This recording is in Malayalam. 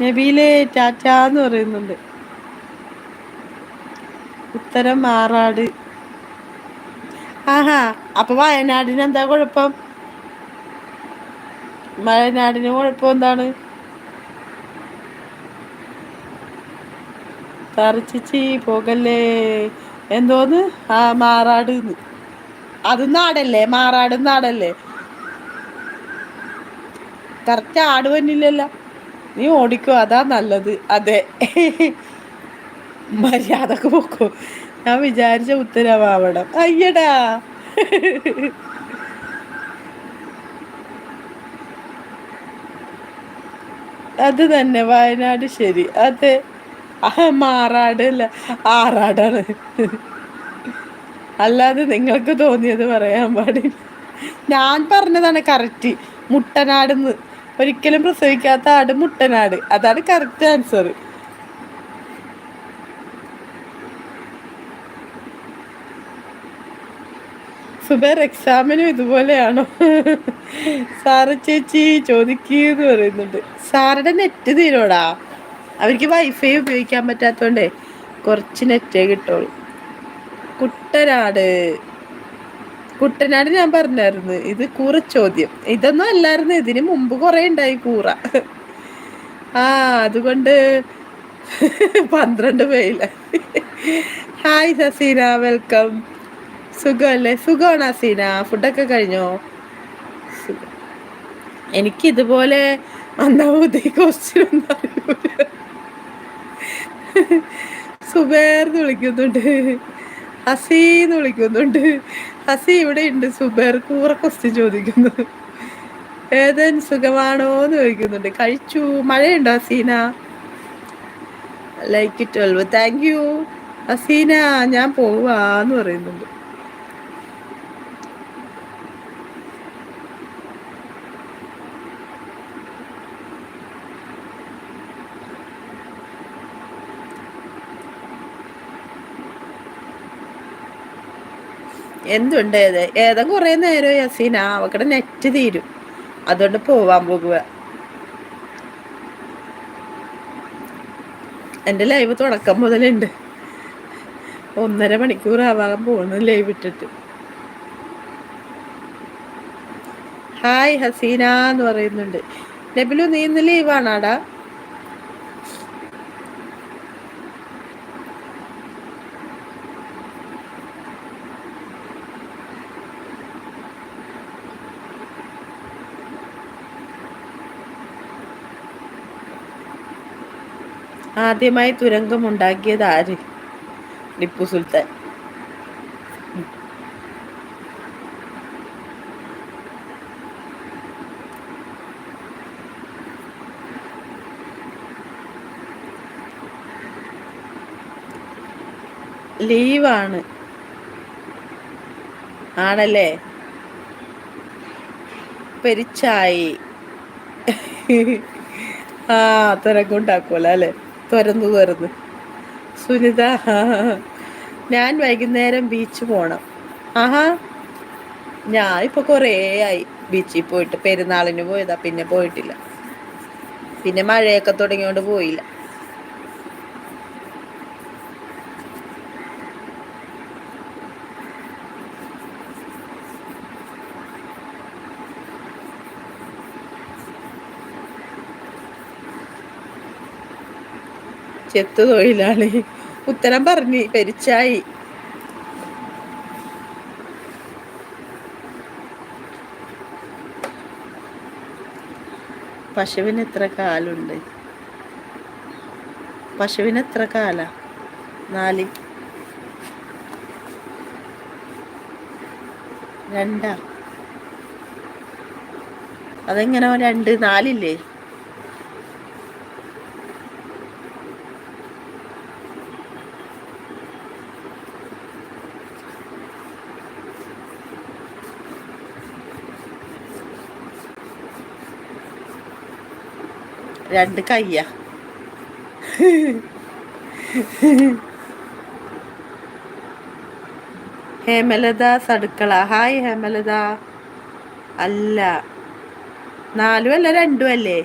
നബീലെ ടാറ്റാന്ന് പറയുന്നുണ്ട്. ഉത്തരം മാറാട് ആഹാ അപ്പൊ വയനാടിന് എന്താ കുഴപ്പം? വയനാടിന് കുഴപ്പം എന്താണ്? തറച്ചിച്ചി പോകല്ലേ? എന്തോന്ന്? ആ മാറാട് അത് നാടല്ലേ? മാറാട് നാടല്ലേ? കറക്റ്റ് ആട് വന്നില്ലല്ലോ. നീ ഓടിക്കോ അതാ നല്ലത്. അതെ. മര്യാദയ്ക്ക് പോക്കോ. ഞാൻ വിചാരിച്ച ഉത്തരവാവണം. അയ്യടാ. അത് തന്നെ വയനാട് ശരി. അതെ. മാറാട് അല്ല ആറാടാണ്. അല്ലാതെ നിങ്ങൾക്ക് തോന്നിയത് പറയാൻ പാടില്ല. ഞാൻ പറഞ്ഞതാണ് കറക്റ്റ്. മുട്ടനാടെന്ന് ഒരിക്കലും പ്രസവിക്കാത്ത ആട് മുട്ടനാട്. അതാണ് കറക്റ്റ് ആൻസർ സുബേർ എക്സാമിനും ഇതുപോലെയാണോ? സാറ ചേച്ചി ചോദിക്കുന്നു പറയുന്നുണ്ട്. സാറുടെ നെറ്റ് തീരോടാ. അവർക്ക് വൈഫൈ ഉപയോഗിക്കാൻ പറ്റാത്തോണ്ടേ കുറച്ച് നെറ്റേ കിട്ടുള്ളൂ. കുട്ടനാട്. കുട്ടനാട് ഞാൻ പറഞ്ഞായിരുന്നു ഇത് കൂറ ചോദ്യം. ഇതൊന്നും അല്ലായിരുന്നു ഇതിന് മുമ്പ് കുറെ ഉണ്ടായി കൂറ. ആ അതുകൊണ്ട് പന്ത്രണ്ട് പേയില ഹായ് സസീന വെൽക്കം. സുഖമല്ലേ? സുഖമാണ് അസീന ഫുഡൊക്കെ കഴിഞ്ഞോ? എനിക്ക് ഇതുപോലെ ഒന്നാമത്തെ ക്വസ്റ്റ്യൻ സുബേർന്ന് വിളിക്കുന്നുണ്ട്. ഹസീന്ന് വിളിക്കുന്നുണ്ട്. ഹസി ഇവിടെ ഉണ്ട് സുബേർ കൂറ ക്വസ്റ്റ്യൻ ചോദിക്കുന്നു ഏതൻ സുഖമാണോ എന്ന് ചോദിക്കുന്നുണ്ട്. കഴിച്ചു. മഴയുണ്ടോ Haseena? Like twelve thank you Haseena ഞാൻ പോവാന്ന് പറയുന്നുണ്ട്. എന്തുണ്ട്? ഏത് ഏതാ കുറെ നേരം യസീന അവക്കടെ നെറ്റ് തീരും. അതുകൊണ്ട് പോവാൻ പോകുക. എന്റെ ലൈവ് തുടക്കം മുതലുണ്ട്. ഒന്നര മണിക്കൂർ ആവാൻ പോകുന്നു ലൈവ് ഇട്ടിട്ട്. ഹായ് ഹസീന എന്ന് പറയുന്നുണ്ട്. നബിലു നീ ഇന്ന് ലീവാണാടാ ആദ്യമായി തുരങ്കമുണ്ടാക്കിയത് ആര് ടിപ്പു സുൽത്താൻ. ലീവാണ്. ആണല്ലേ? പെരിച്ചായി. ആ തുരങ്കുണ്ടാക്കുമല്ലോ അല്ലേ? തുറന്നു തുറന്ന് സുനിത ഞാൻ വൈകുന്നേരം ബീച്ച് പോണം. ആഹാ. ഞാൻ ഇപ്പൊ കുറേ ആയി. ബീച്ചിൽ പോയിട്ട് പെരുന്നാളിന് പോയതാ പിന്നെ പോയിട്ടില്ല. പിന്നെ മഴയൊക്കെ തുടങ്ങിയോണ്ട് പോയില്ല. ചെത്തു തൊഴിലാളി. ഉത്തരം പറഞ്ഞു പെരിച്ചായി. പശുവിന് എത്ര കാലുണ്ട്? പശുവിന് എത്ര കാല? നാല്. രണ്ടാ? അതെങ്ങനെ രണ്ട് നാലില്ലേ? രണ്ട് കയ്യ. ഹേമലത സടുക്കള. ഹായ് ഹേമലത. അല്ല. നാലും അല്ല രണ്ടും അല്ലേ?